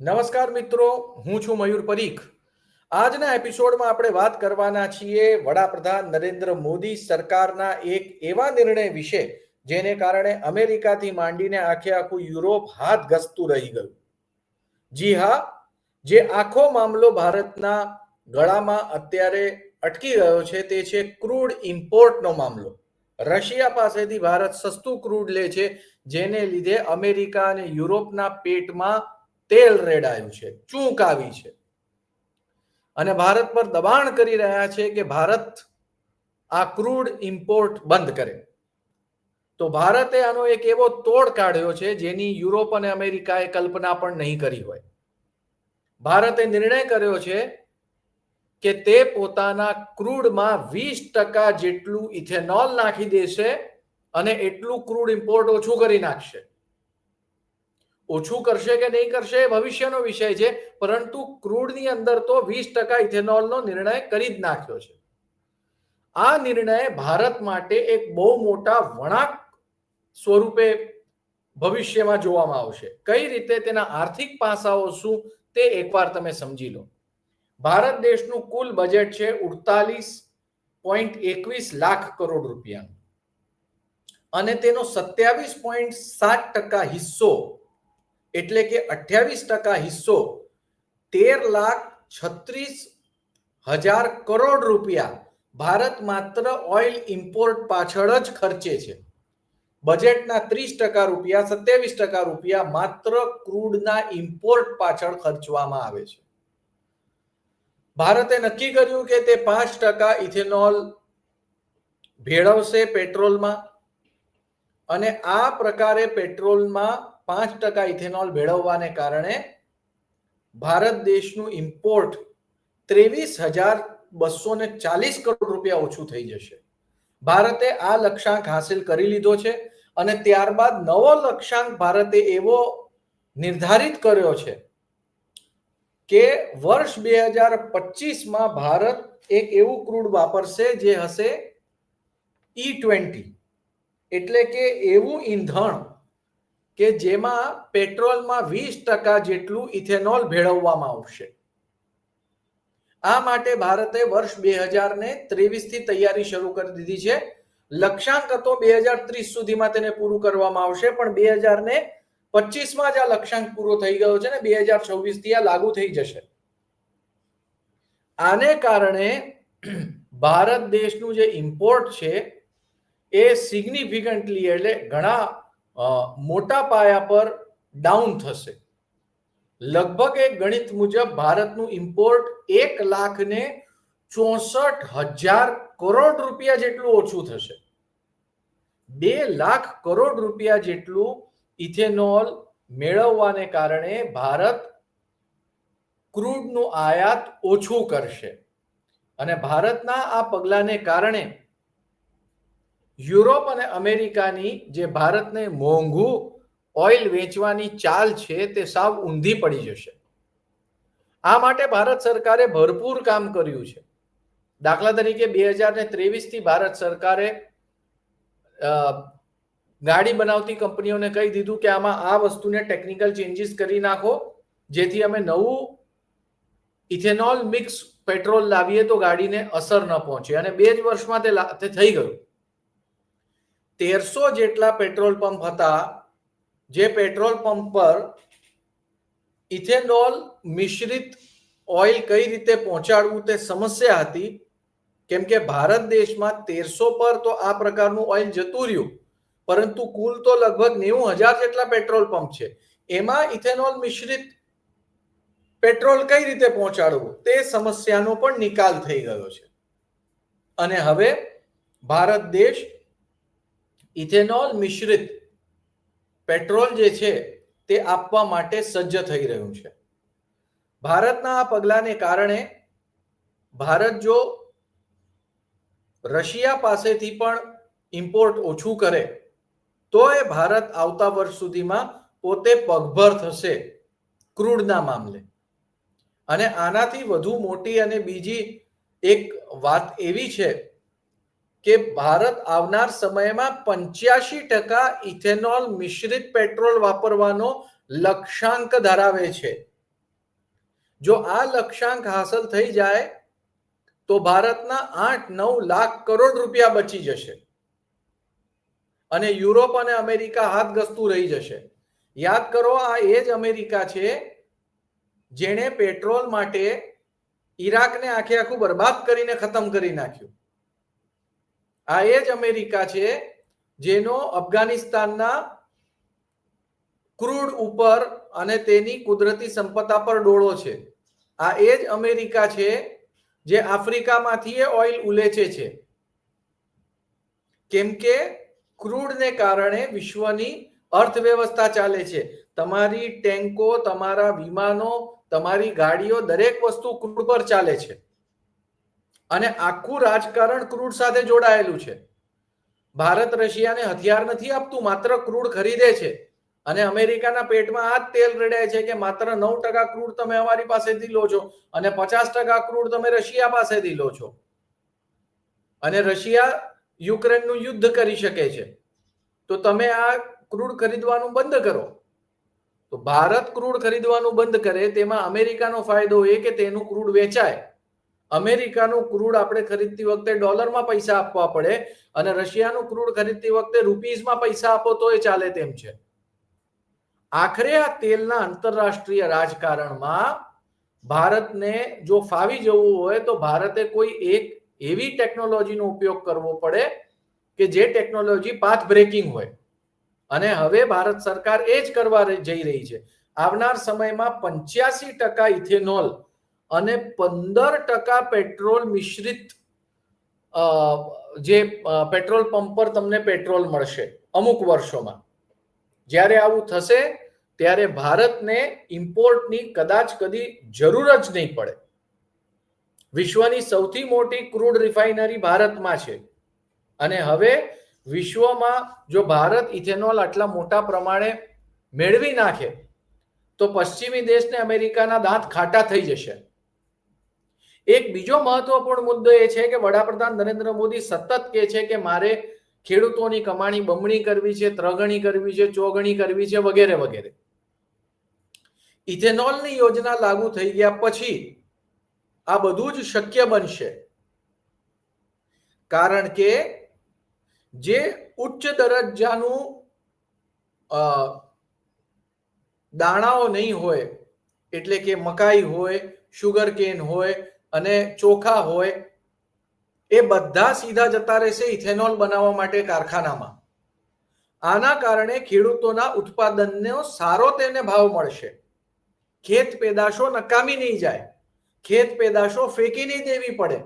નમસ્કાર મિત્રો, હું છું મયુર પરીખ. આજના એપિસોડમાં આપણે વાત કરવાના છીએ વડાપ્રધાન નરેન્દ્ર મોદી સરકારના એક એવા નિર્ણય વિશે, જેને કારણે અમેરિકાથી માંડીને આખે આખું યુરોપ હાથ ઘસતું રહી ગયું. જી હા, જે આખો મામલો ભારતના ગળામાં અત્યારે અટકી ગયો છે તે છે ક્રૂડ ઇમ્પોર્ટનો મામલો. રશિયા પાસેથી ભારત સસ્તું ક્રૂડ લે છે, જેને લીધે અમેરિકા અને યુરોપના પેટમાં તેલ રેડાયું છે, ચૂંક આવી છે. અને ભારત પર દબાણ કરી રહ્યા છે કે ભારત આ ક્રૂડ ઇમ્પોર્ટ બંધ કરે. તો ભારતે આનો એક એવો તોડ કાઢ્યો છે જેની યુરોપ અને અમેરિકાએ કલ્પના પણ નહીં કરી હોય. ભારતે નિર્ણય કર્યો છે કે તે પોતાના ક્રૂડમાં વીસ ટકા જેટલું ઇથેનોલ નાખી દેશે અને એટલું ક્રૂડ ઇમ્પોર્ટ ઓછું કરી નાખશે. ઓછું કરશે કે નહીં કરશે એ ભવિષ્યનો વિષય છે, પરંતુ ક્રૂડની અંદર તો વીસ ટકા ઇથેનોલનો નિર્ણય કરી જ નાખ્યો છે. આ નિર્ણય ભારત માટે એક બહુ મોટા વળાંક સ્વરૂપે ભવિષ્યમાં જોવામાં આવશે. કઈ રીતે તેના આર્થિક પાસાઓ શું તે એકવાર તમે સમજી લો. ભારત દેશનું કુલ બજેટ છે ઉડતાલીસ પોઈન્ટ એકવીસ લાખ કરોડ રૂપિયાનું. અને તેનો સત્યાવીસ પોઈન્ટ સાત ટકા હિસ્સો એટલે કે અઠ્યાવીસ ટકા હિસ્સો તેર લાખ છત્રીસ હજાર કરોડ રૂપિયા ભારત માત્ર ઓઇલ ઇમ્પોર્ટ પાછળ જ ખર્ચે છે. બજેટના ત્રીસ ટકા રૂપિયા, સત્યાવીસ ટકા રૂપિયા માત્ર ક્રૂડના ઇમ્પોર્ટ પાછળ ખર્ચવામાં આવે છે. ભારતે નક્કી કર્યું કે તે પાંચ ટકા ઇથેનોલ ભેળવશે પેટ્રોલમાં અને આ પ્રકારે પેટ્રોલમાં પાંચ ટકા ઇથેનોલ ભેળવવાને કારણે ભારત દેશનું ઇમ્પોર્ટ ત્રેવીસ હજાર બસો ને ચાલીસ કરોડ રૂપિયા ઓછું થઈ જશે. ભારતે આ લક્ષ્યાંક હાંસિલ કરી લીધો છે અને ત્યારબાદ નવો લક્ષ્યાંક ભારતે એવો નિર્ધારિત કર્યો છે કે વર્ષ બે હજાર પચીસમાં ભારત એક એવું ક્રૂડ વાપરશે જે હશે ઈ ટ્વેન્ટી. એટલે કે એવું ઈંધણ કે જેમાં પેટ્રોલમાં વીસ ટકા જેટલું ઇથેનોલ ભેળવવામાં આવશે. આ માટે ભારતે વર્ષ બે હજાર ને ત્રેવીસથી તૈયારી શરૂ કરી દીધી છે. લક્ષ્યાંક હતો બે હજાર ત્રીસ સુધીમાં તેને પૂરું કરવામાં આવશે, પણ બે હજાર ને પચીસમાં જ આ લક્ષ્યાંક પૂરો થઈ ગયો છે ને બે હજાર છવ્વીસથી આ લાગુ થઈ જશે. આને કારણે ભારત દેશનું જે ઇમ્પોર્ટ છે, એ સિગ્નિફિકન્ટલી એટલે ઘણા મોટા પાયા પર ડાઉન થશે. લગભગ એક ગણિત મુજબ ભારતનું ઇમ્પોર્ટ એક લાખ ને ચોસઠ હજાર કરોડ રૂપિયા જેટલું ઓછું થશે. બે લાખ કરોડ રૂપિયા જેટલું ઇથેનોલ મેળવવાને કારણે ભારત ક્રૂડનું આયાત ઓછું કરશે. અને ભારતના આ પગલાને કારણે યુરોપ અને અમેરિકાની જે ભારતને મોંઘું ઓઇલ વેચવાની ચાલ છે તે સાવ ઊંધી પડી જશે. આ માટે ભારત સરકારે ભરપૂર કામ કર્યું છે. દાખલા તરીકે બે હજાર ને ત્રેવીસથી ભારત સરકારે ગાડી બનાવતી કંપનીઓને કહી દીધું કે આમાં આ વસ્તુને ટેકનિકલ ચેન્જીસ કરી નાખો, જેથી અમે નવું ઇથેનોલ મિક્સ પેટ્રોલ લાવીએ તો ગાડીને અસર ન પહોંચે. અને બે જ વર્ષમાં તે થઈ ગયું. તેરસો જેટલા પેટ્રોલ પંપ હતા, જે પેટ્રોલ પંપ પર ઇથેનોલ મિશ્રિત ઓઇલ કઈ રીતે પહોંચાડવું તે સમસ્યા હતી. કેમ કે ભારત દેશમાં તેરસો પર તો આ પ્રકારનું ઓઇલ જતું રહ્યું, પરંતુ કુલ તો લગભગ નેવું હજાર જેટલા પેટ્રોલ પંપ છે. એમાં ઇથેનોલ મિશ્રિત પેટ્રોલ કઈ રીતે પહોંચાડવું તે સમસ્યાનો પણ નિકાલ થઈ ગયો છે. અને હવે ભારત દેશ ઇથેનોલ મિશ્રિત પેટ્રોલ જે છે તે આપવા માટે સજ્જ થઈ રહ્યું છે. ભારતના આ પગલાને કારણે ભારત જો રશિયા પાસેથી પણ ઇમ્પોર્ટ ઓછું કરે તો એ ભારત આવતા વર્ષ સુધીમાં પોતે પગભર થશે ક્રૂડના મામલે. અને આનાથી વધુ મોટી અને બીજી એક વાત એવી છે કે ભારત આવનાર સમયમાં પંચ્યાસી ટકા ઇથેનોલ મિશ્રિત પેટ્રોલ વાપરવાનો લક્ષ્યાંક ધરાવે છે. જો આ લક્ષ્યાંક હાંસલ થઈ જાય, તો ભારતના આઠ નવ લાખ કરોડ રૂપિયા બચી જશે. અને યુરોપ અને અમેરિકા હાથ ગસતું રહી જશે. યાદ કરો, આ એ જ અમેરિકા છે, જેણે પેટ્રોલ માટે ઈરાકને આખે આખું બરબાદ કરીને ખતમ કરી નાખ્યું. આ એ જ અમેરિકા છે જેનો અફઘાનિસ્તાનના ક્રૂડ ઉપર અને તેની કુદરતી સંપદા પર ડોળો છે. આ એ જ અમેરિકા છે જે આફ્રિકામાંથી એ ઓઇલ ઉલેચે છે. કેમ કે ક્રૂડને કારણે વિશ્વની અર્થવ્યવસ્થા ચાલે છે. તમારી ટેન્કો, તમારા વિમાનો, તમારી ગાડીઓ દરેક વસ્તુ ક્રૂડ પર ચાલે છે. અને આખું રાજકારણ ક્રૂડ સાથે જોડાયેલું છે. ભારત રશિયાને હથિયાર નથી આપતું, માત્ર ક્રૂડ ખરીદે છે. અને અમેરિકાના પેટમાં આ જ તેલ રેડાય છે કે માત્ર નવ ટકા ક્રૂડ તમે અમારી પાસેથી લો છો અને પચાસ ટકા ક્રૂડ તમે રશિયા પાસેથી લો છો. અને રશિયા યુક્રેનનું યુદ્ધ કરી શકે છે. તો તમે આ ક્રૂડ ખરીદવાનું બંધ કરો. તો ભારત ક્રૂડ ખરીદવાનું બંધ કરે, તેમાં અમેરિકાનો ફાયદો એ કે તેનું ક્રૂડ વેચાય. અમેરિકાનું ક્રૂડ આપણે ખરીદતી વખતે ડોલરમાં પૈસા આપવા પડે અને રશિયાનું ક્રૂડ ખરીદતી વખતે રૂપીઝમાં પૈસા આપો તો એ ચાલે તેમ છે. આખરે આ તેલના આંતરરાષ્ટ્રીય રાજકારણમાં ભારતને જો ફાવી જવું હોય તો ભારતે કોઈ એક એવી ટેકનોલોજીનો ઉપયોગ કરવો પડે કે જે ટેકનોલોજી પાથ બ્રેકિંગ હોય. અને હવે ભારત સરકાર એ જ કરવા જઈ રહી છે. આવનાર સમયમાં પંચ્યાસી ટકા ઇથેનોલ અને પંદર ટકા પેટ્રોલ મિશ્રિત જે પેટ્રોલ પંપ પર તમને પેટ્રોલ મળશે અમુક વર્ષોમાં. જ્યારે આવું થશે, ત્યારે ભારતને ઇમ્પોર્ટની કદાચ કદી જરૂર જ નહીં પડે. વિશ્વની સૌથી મોટી ક્રૂડ રિફાઇનરી ભારતમાં છે. અને હવે વિશ્વમાં જો ભારત ઇથેનોલ આટલા મોટા પ્રમાણે મેળવી નાખે, તો પશ્ચિમી દેશને અમેરિકાના દાંત ખાટા થઈ જશે. એક બીજો મહત્વપૂર્ણ મુદ્દો એ છે કે વડાપ્રધાન નરેન્દ્ર મોદી સતત કહે છે કે મારે ખેડૂતોની કમાણી બમણી કરવી છે, ત્રગણી કરવી છે, ચોગણી કરવી છે વગેરે વગેરે. ઇથેનોલની યોજના લાગુ થઈ ગયા પછી આ બધું જ શક્ય બનશે. કારણ કે જે ઉચ્ચ દરજ્જાનું દાણાઓ નહીં હોય, એટલે કે મકાઈ હોય શુગર કેન હોય અને ચોખા હોય, એ બધા સીધા જતા રહેશે ઇથેનોલ બનાવવા માટે કારખાનામાં. આના કારણે ખેડૂતોના ઉત્પાદનનો સારો તેને ભાવ મળશે. ખેત પેદાશો નકામી નહીં જાય. ખેત પેદાશો ફેંકી નહીં દેવી પડે.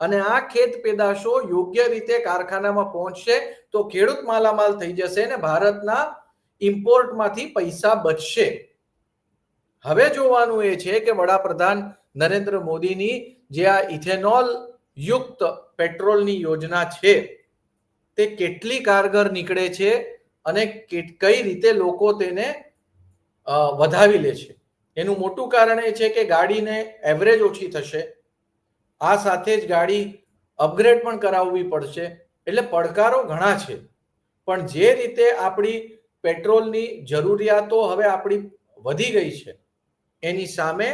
અને આ ખેત પેદાશો યોગ્ય રીતે કારખાનામાં પહોંચશે તો ખેડૂત માલામાલ થઈ જશે અને ભારતના ઇમ્પોર્ટમાંથી પૈસા બચશે. હવે જોવાનું એ છે કે વડાપ્રધાન નરેન્દ્ર મોદીની જે આ ઇથેનોલ યુક્ત પેટ્રોલની યોજના છે, તે કેટલી કારગર નીકળે છે અને કઈ રીતે લોકો તેને વધાવી લે છે? એનું મોટું કારણ એ છે કે ગાડીને એવરેજ ઓછી થશે. આ સાથે જ ગાડી અપગ્રેડ પણ કરાવવી પડશે. એટલે પડકારો ઘણા છે. પણ જે રીતે આપણી પેટ્રોલની જરૂરિયાતો હવે આપણી વધી ગઈ છે, એની સામે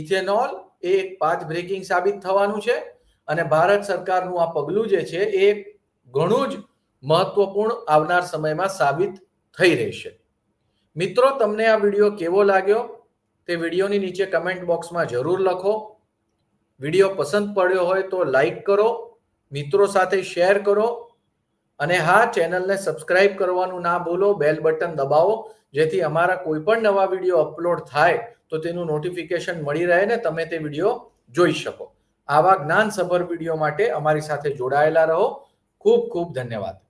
ઇથેનોલ એ એક પાથ બ્રેકિંગ સાબિત થવાનું છે અને ભારત સરકારનું આ પગલું જે છે એ ઘણું જ મહત્વપૂર્ણ આવનાર સમયમાં સાબિત થઈ રહેશે. મિત્રો, તમને આ વીડિયો કેવો લાગ્યો? તે વિડીયોની નીચે કમેન્ટ બોક્સમાં જરૂર લખો. વીડિયો પસંદ પડ્યો હોય તો લાઈક કરો, મિત્રો સાથે શેર કરો અને હા ચેનલને સબસ્ક્રાઇબ કરવાનું ના ભૂલો બેલ બટન દબાવો, જેથી અમારા કોઈ પણ નવા વીડિયો અપલોડ થાય તો તેનું નોટિફિકેશન મળી રહે ને તમે તે વીડિયો જોઈ શકો. આવા જ્ઞાનસભર વીડિયો માટે અમારી સાથે જોડાયેલા રહો. ખૂબ ખૂબ ધન્યવાદ.